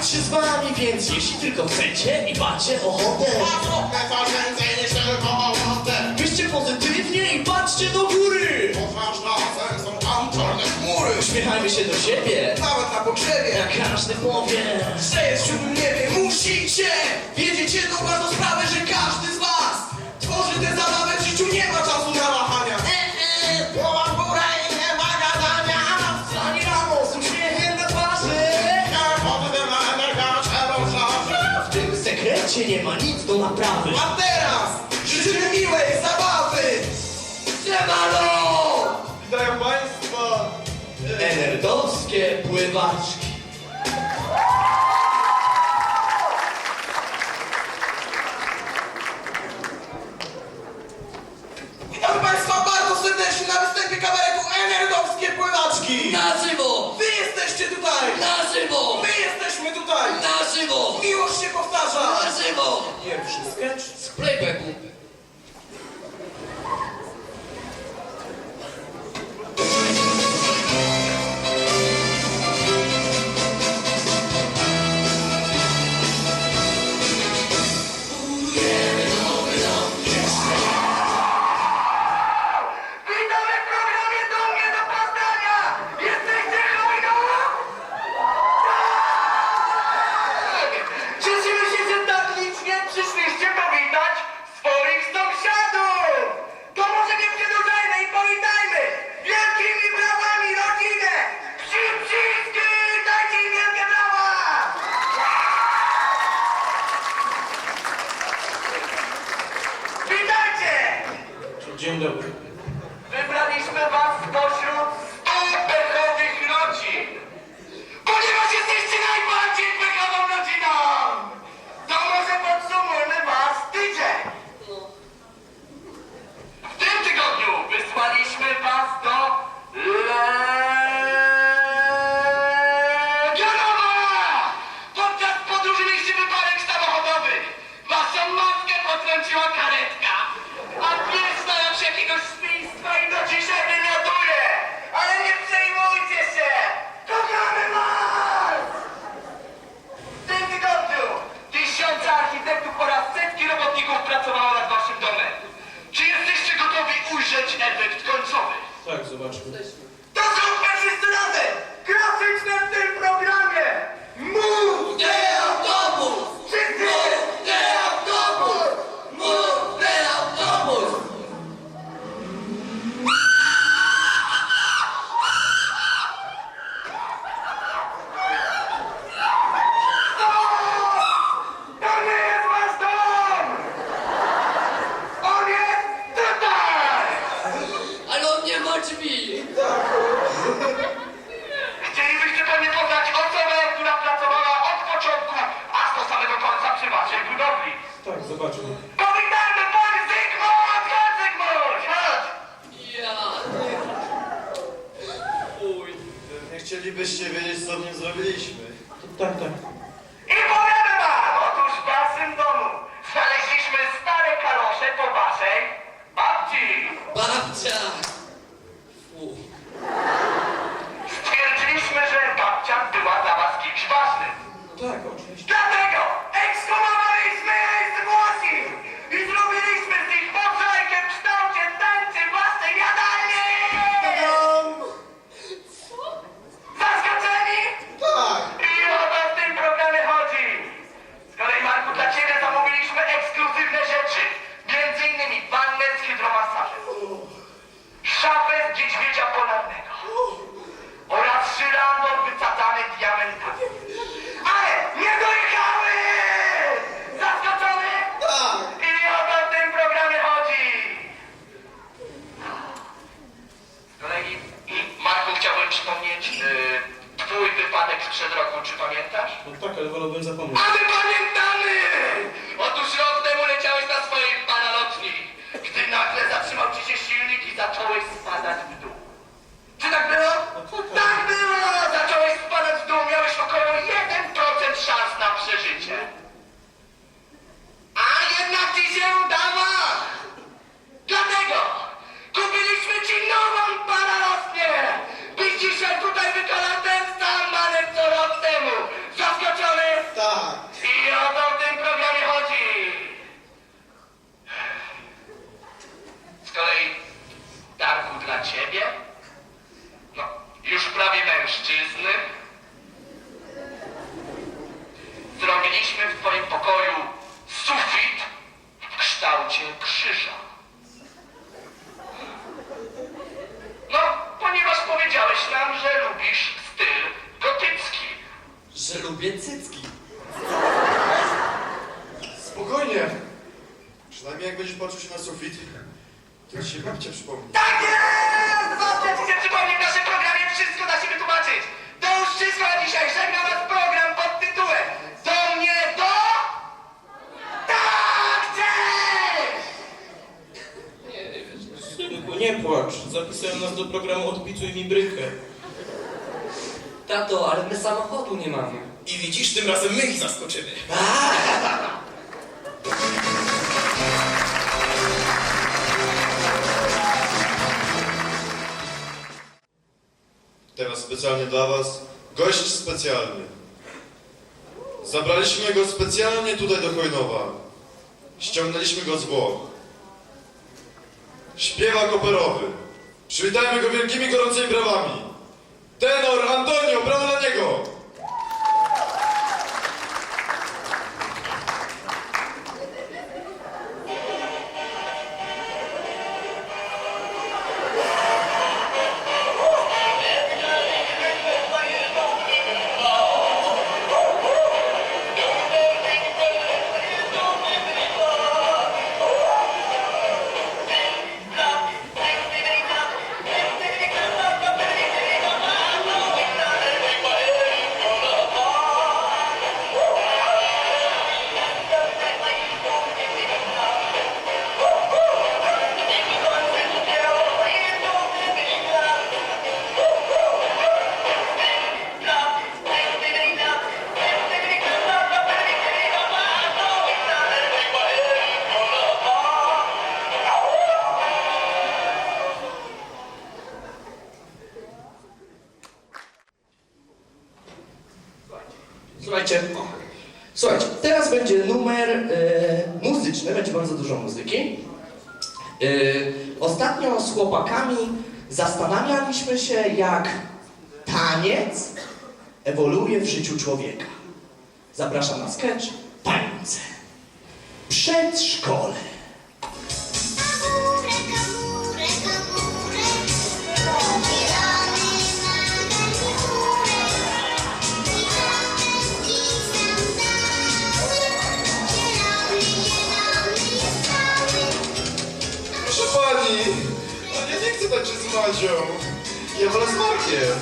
Tak się z wami, więc jeśli tylko chcecie i macie ochotę Patrz na zarządzenie szeroko ochotę. Myślcie pozytywnie i patrzcie do góry! Poważna ocen są tam czarne chmury. Uśmiechajmy się do siebie, nawet na pogrzebie. Jak każdy powie, że jest w siódmym niebie Musicie. Wiedzieć jedną bardzo sprawę, że każdy z was Tworzy te zabawę w życiu nie ma nic do naprawy A teraz życzymy miłej zabawy! Siemano! Witają Państwa! Enerdowskie pływaczki! важко. sprzed czy pamiętasz? No tak, ale wolałbym zapomnieć. Ale! Sufit, to ci się babcia przypomni. Tak jest! Babcia ci się przypomni w naszym programie, wszystko da się wytłumaczyć. To już wszystko na dzisiaj. Żegna was program pod tytułem Do mnie do... Tak, cześć! Nie, nie wiesz. Synku, nie płacz. Zapisałem nas do programu Odpicuj mi brykę. Tato, ale my samochodu nie mamy. I widzisz, tym razem my ich zaskoczymy. Specjalnie dla was gość specjalny. Zabraliśmy go specjalnie tutaj do Chojnowa. Ściągnęliśmy go z Włoch. Śpiewak operowy. Przywitajmy go wielkimi, gorącymi brawami. Tenor Antonio, brawo dla niego! Słuchajcie, słuchajcie, teraz będzie numer e, muzyczny, będzie bardzo dużo muzyki. E, ostatnio z chłopakami zastanawialiśmy się, jak taniec ewoluuje w życiu człowieka. Zapraszam na sketch Tańce. Przedszkole. Tańczyć z Madzią. Ja wolę z Markiem.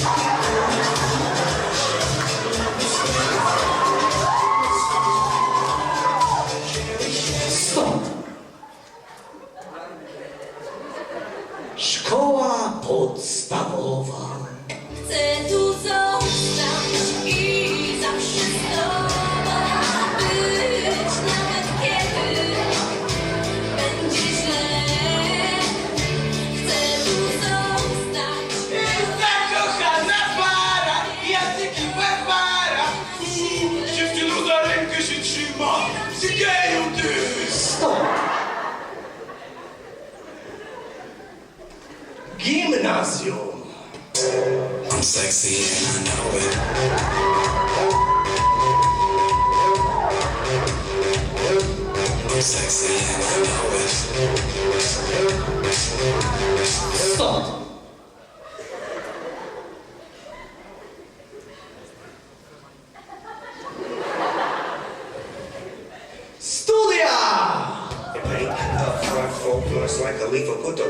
Stop! I'm sexy and I know it. It. Stop! Studia! Paint up front, four plus like leaf, put the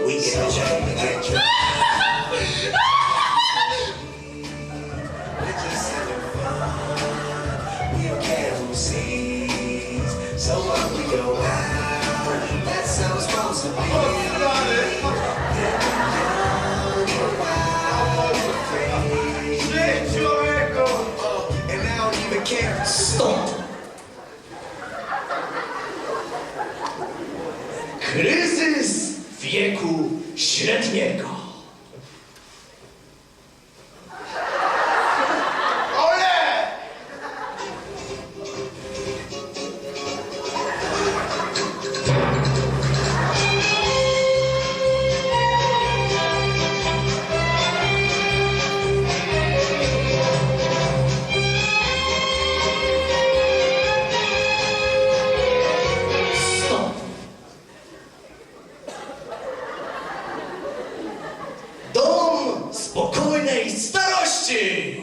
Kryzys wieku średniego. spokojnej starości!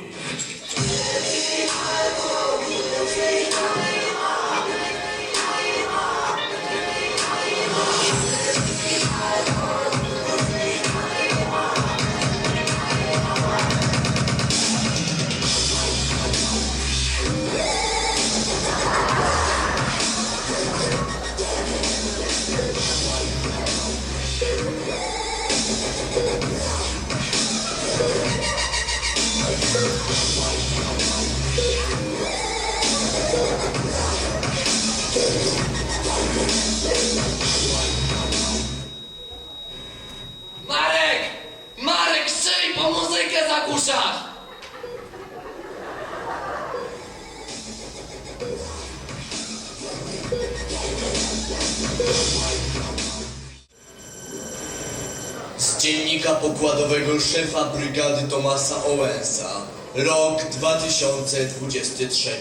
Szefa brygady Tomasa Owensa. Rok 2023.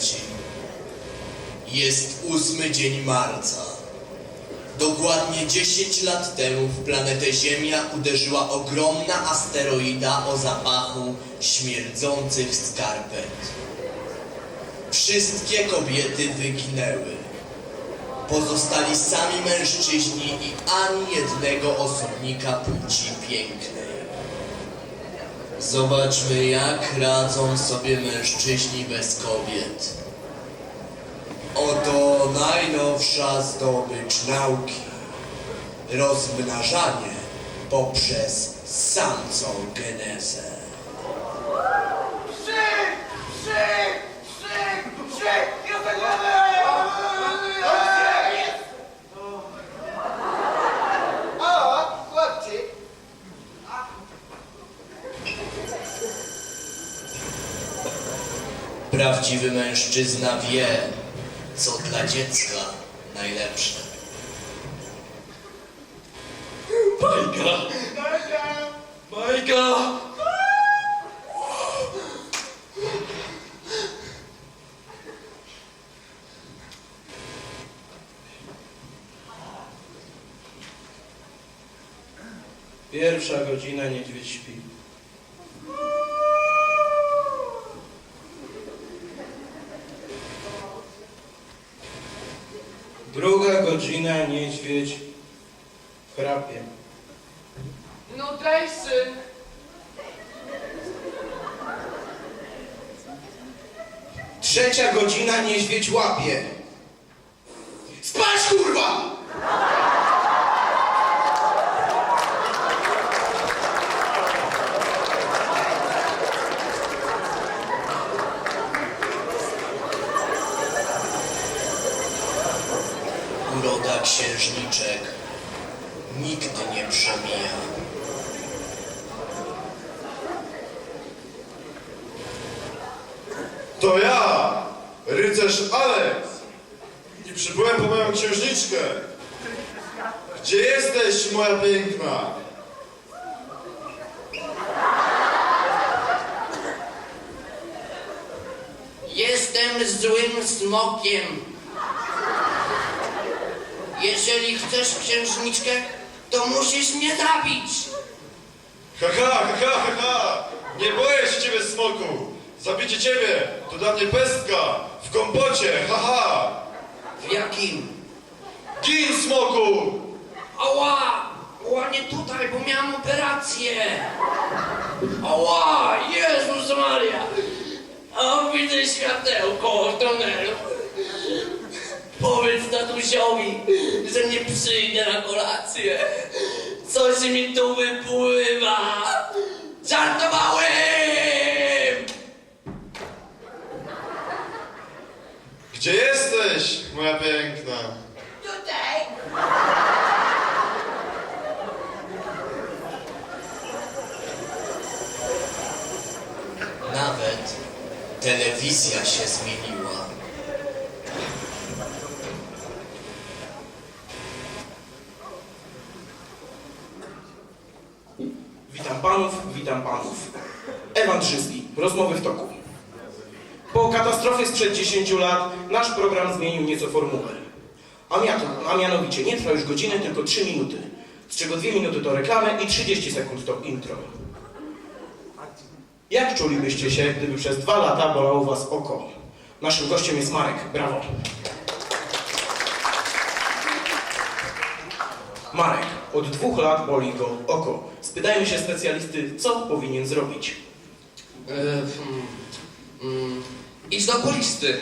Jest ósmy dzień marca. Dokładnie 10 lat temu w planetę Ziemia uderzyła ogromna asteroida o zapachu śmierdzących skarpet. Wszystkie kobiety wyginęły. Pozostali sami mężczyźni i ani jednego osobnika płci pięknej. Zobaczmy, jak radzą sobie mężczyźni bez kobiet. Oto najnowsza zdobycz nauki. Rozmnażanie poprzez samcą Prawdziwy mężczyzna wie, co dla dziecka najlepsze. Bajka! Bajka! Pierwsza godzina, niedźwiedź śpi. Druga godzina, niedźwiedź chrapie. No daj syn! Trzecia godzina, niedźwiedź łapie. Księżniczek nigdy nie przemija. To ja, rycerz Alex. I przybyłem po moją księżniczkę. Gdzie jesteś, moja piękna? Jestem złym smokiem. Jeżeli chcesz księżniczkę, to musisz mnie zabić. Ha, ha, ha, ha, ha, ha. Nie boję się ciebie, smoku. Zabicie ciebie to dla mnie pestka w kompocie, ha, ha. W jakim? Gin, smoku! Ała! Ała, nie tutaj, bo miałam operację. Ała! Jezus Maria! O, widzę światełko w tunelu. Powiedz tatusiowi, że nie przyjdę na kolację. Coś mi tu wypływa. Żartowałem! Gdzie jesteś, moja piękna? Tutaj! Nawet telewizja się zmieniła. Witam panów, witam panów. Ewan Drzyski, rozmowy w toku. Po katastrofie sprzed 10 lat nasz program zmienił nieco formułę. A, a mianowicie nie trwa już godziny, tylko 3 minuty. Z czego 2 minuty to reklamy i 30 sekund to intro. Jak czulibyście się, gdyby przez dwa lata bolało was oko? Naszym gościem jest Marek. Brawo. Marek, od dwóch lat boli go oko. Spytajmy się specjalisty, co powinien zrobić. Hmm, mm, idź do okulisty.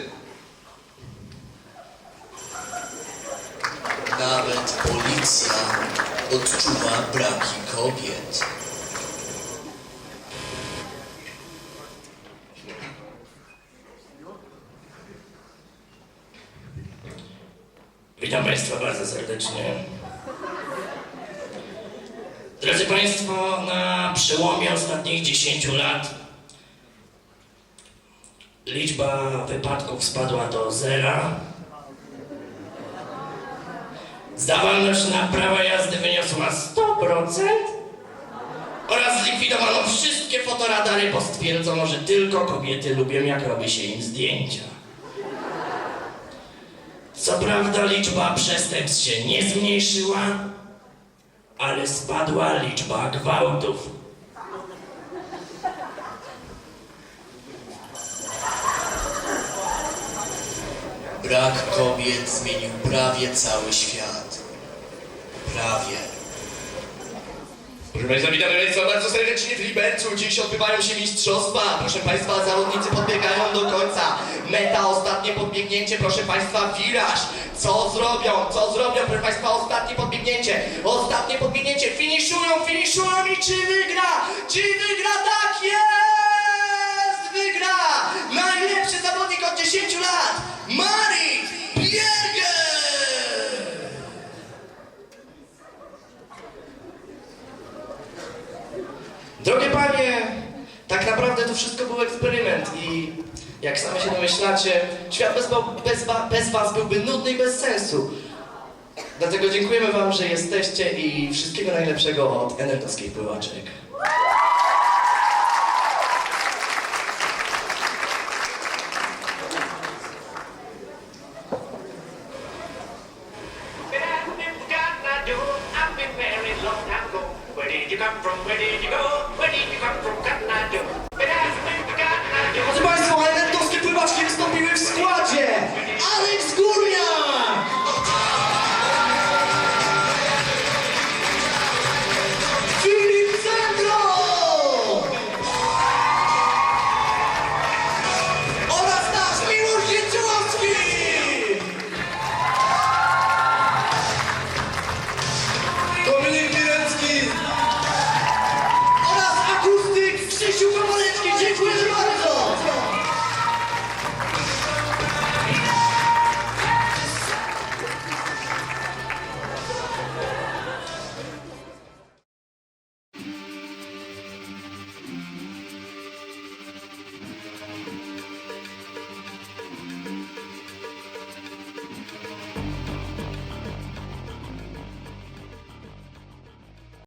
Nawet policja odczuwa braki kobiet. Witam Państwa bardzo serdecznie. Państwo, na przełomie ostatnich 10 lat liczba wypadków spadła do zera. Zdawalność na prawa jazdy wyniosła 100% oraz zlikwidowano wszystkie fotoradary, bo stwierdzono, że tylko kobiety lubią, jak robi się im zdjęcia. Co prawda liczba przestępstw się nie zmniejszyła, ale spadła liczba gwałtów. Brak kobiet zmienił prawie cały świat. Prawie. Proszę Państwa, witamy Państwa bardzo serdecznie w Libercu. Dziś odbywają się mistrzostwa. Proszę Państwa, zawodnicy podbiegają do końca. Meta, ostatnie podbiegnięcie, proszę Państwa, wiraż. Co zrobią? Co zrobią? Proszę Państwa, ostatnie podbiegnięcie. Ostatnie podbiegnięcie. Finiszują, finiszują i czy wygra? Czy wygra? Tak jest! Wygra! Najlepszy zawodnik od 10 lat! Marit Bierger! Panie, tak naprawdę to wszystko był eksperyment i jak sami się domyślacie, świat bez, bez, bez was byłby nudny i bez sensu. Dlatego dziękujemy wam, że jesteście i wszystkiego najlepszego od energowskich pływaczek.